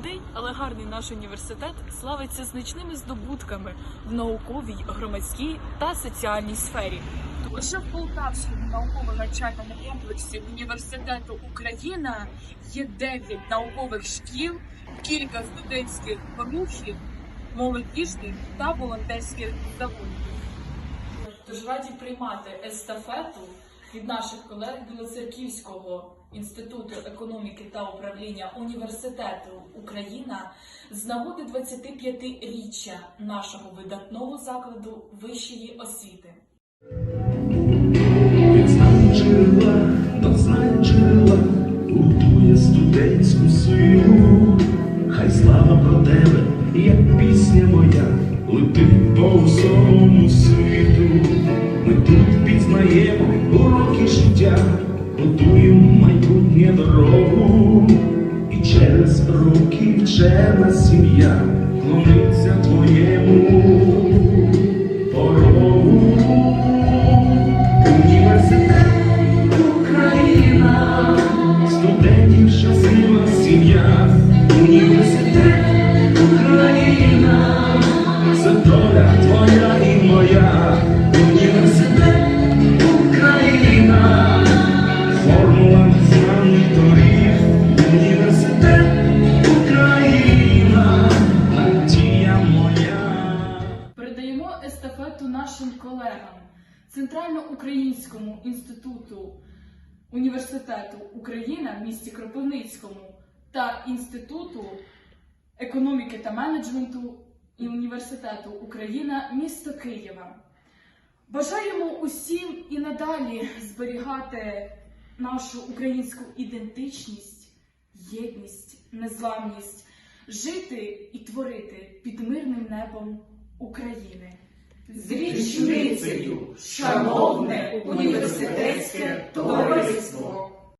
Молодий, але гарний наш університет славиться значними здобутками в науковій, громадській та соціальній сфері. Лише в Полтавському науково-навчальному комплексі університету Україна є 9 наукових шкіл, кілька студентських рухів, молодіжних та волонтерських заводів. Тож раді приймати естафету від наших колег Білоцерківського інституту економіки та управління університету Україна з нагоди 25-річчя нашого видатного закладу вищої освіти. Джерела, гуртує студентську силу. Хай слава про тебе, як пісня моя, летить по всьому світу. Ми тут пізнаємо уроки життя, готуємо майбутнє дорогу. І через роки вчена сім'я клониться твоєму Естафету нашим колегам Центрально-Українському інституту університету Україна в місті Кропивницькому та Інституту економіки та менеджменту і університету Україна місто Києва. Бажаємо усім і надалі зберігати нашу українську ідентичність, єдність, незламність, жити і творити під мирним небом України. З річницею, шановне університетське товариство.